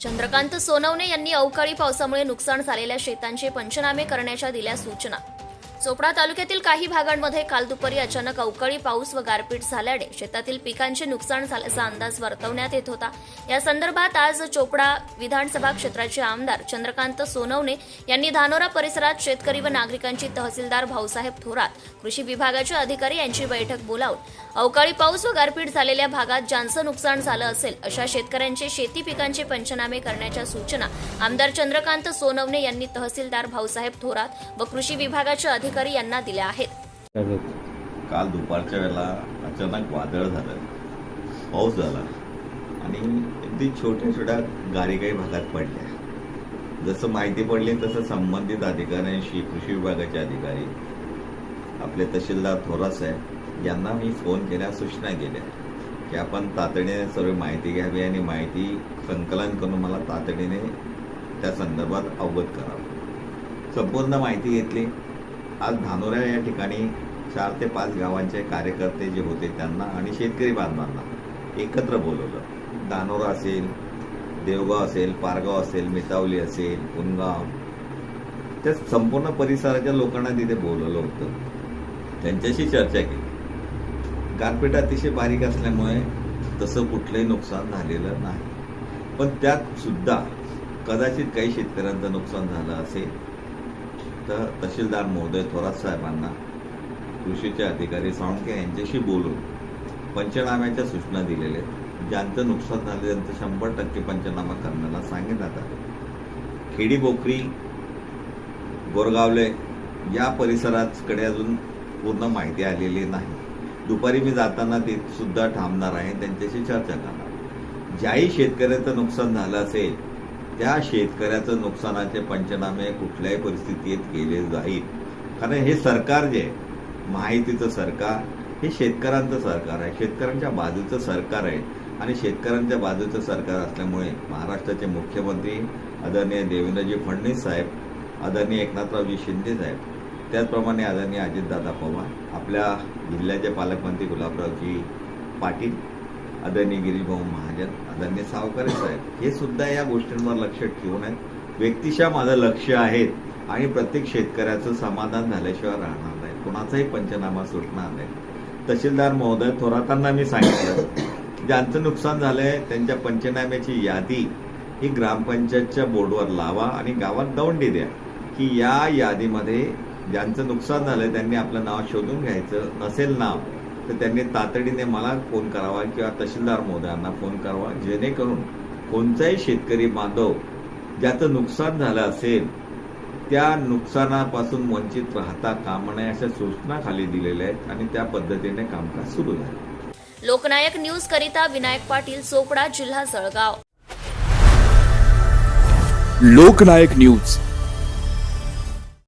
चंद्रकांत सोनवणे यांनी अवकाळी पावसामुळे नुकसान झालेल्या शेतांचे पंचनामे करण्याच्या दिल्या सूचना. चोपडा तालुक्यातील काही भागांमध्ये काल दुपारी अचानक अवकाळी पाऊस व गारपीट झाल्याने शेतातील पिकांचे नुकसान झाल्याचा अंदाज वर्तवण्यात येत होता. या संदर्भात आज चोपडा विधानसभा क्षेत्राचे आमदार चंद्रकांत सोनवणे यांनी धानोरा परिसरात शेतकरी व नागरिकांची तहसीलदार भाऊसाहेब थोरात कृषी विभागाचे अधिकारी यांची बैठक बोलावून अवकाळी पाऊस व गारपीट झालेल्या भागात ज्यांचं नुकसान झालं असेल अशा शेतकऱ्यांचे शेती पिकांचे पंचनामे करण्याच्या सूचना आमदार चंद्रकांत सोनवणे यांनी तहसीलदार भाऊसाहेब थोरात व कृषी विभागाचे अधिकारी यांना दिल्या आहेत. काल दुपारच्या वेळेला अचानक वादळ झालं. पाऊस झाला. आणि अगदी छोट्या छोट्या गाडी काही भागात पडल्या. जसं माहिती पडली तसं संबंधित अधिकाऱ्यांशी कृषी विभागाचे अधिकारी आपले तहसीलदार थोरात साहेब यांना मी फोन केल्या सूचना केल्या की आपण तातडीने सर्व माहिती घ्यावी आणि माहिती संकलन करून मला तातडीने त्या संदर्भात अवगत करावं. संपूर्ण माहिती घेतली. आज धानोऱ्या या ठिकाणी चार ते पाच गावांचे कार्यकर्ते जे होते त्यांना आणि शेतकरी बांधवांना एकत्र बोलवलं. धानोरा असेल देवगाव असेल पारगाव असेल मितावली असेल पुनगाव त्या संपूर्ण परिसराच्या लोकांना तिथे बोलवलं होतं. त्यांच्याशी चर्चा केली. गारपीट अतिशय बारीक असल्यामुळे तसं कुठलंही नुकसान झालेलं नाही. पण त्यात सुद्धा कदाचित काही शेतकऱ्यांचं नुकसान झालं असेल तर तहसीलदार महोदय थोरात साहेबांना कृषीचे अधिकारी साळुंके यांच्याशी बोलून पंचनाम्याच्या सूचना दिलेल्या आहेत. ज्यांचं नुकसान झालं त्यांचं शंभर टक्के पंचनामा करण्याला सांगितलं आलं खेडी बोकरी गोरगावले या परिसराकडे अजून पूर्ण माहिती आलेली नाही. दुपारी मी जाताना ते सुद्धा थांबणार आहे त्यांच्याशी चर्चा करणार. ज्याही शेतकऱ्याचं नुकसान झालं असेल त्या शेतकऱ्याचं नुकसानाचे पंचनामे कुठल्याही परिस्थितीत केले जाईल. कारण हे सरकार जे आहे माहितीचं सरकार हे शेतकऱ्यांचं सरकार आहे. शेतकऱ्यांच्या बाजूचं सरकार आहे. आणि शेतकऱ्यांच्या बाजूचं सरकार असल्यामुळे महाराष्ट्राचे मुख्यमंत्री आदरणीय देवेंद्रजी फडणवीस साहेब आदरणीय एकनाथरावजी शिंदे साहेब त्याचप्रमाणे आदरणीय अजितदादा पवार आपल्या जिल्ह्याचे पालकमंत्री गुलाबरावजी पाटील आदरणीय गिरीभाऊ महाजन आदरणीय सावकारे साहेब हे सुद्धा या गोष्टींवर लक्ष ठेवून आहेत व्यक्तिशः माझं लक्ष आहे आणि प्रत्येक शेतकऱ्याचं समाधान झाल्याशिवाय राहणार नाही. कोणाचाही पंचनामा सुटणार नाही. तहसीलदार महोदय थोरातांना मी सांगितलं ज्यांचं नुकसान झालंय त्यांच्या पंचनाम्याची यादी ही ग्रामपंचायतच्या बोर्डवर लावा आणि गावात दौंडी द्या की या यादीमध्ये ज्यांचं नुकसान झालंय त्यांनी आपलं नाव शोधून घ्यायचं. नसेल नाव तर त्यांनी तातडीने मला फोन करावा किंवा तहसीलदार महोदयांना फोन करावा जेणेकरून कोणताही शेतकरी बांधव ज्याचं नुकसान झालं असेल त्या नुकसानापासून वंचित राहता कामा नये अशा सूचना खाली दिलेल्या आहेत आणि त्या पद्धतीने कामकाज सुरू झालं. लोकनायक न्यूज करिता विनायक पाटील चोपडा जिल्हा जळगाव. लोकनायक न्यूज.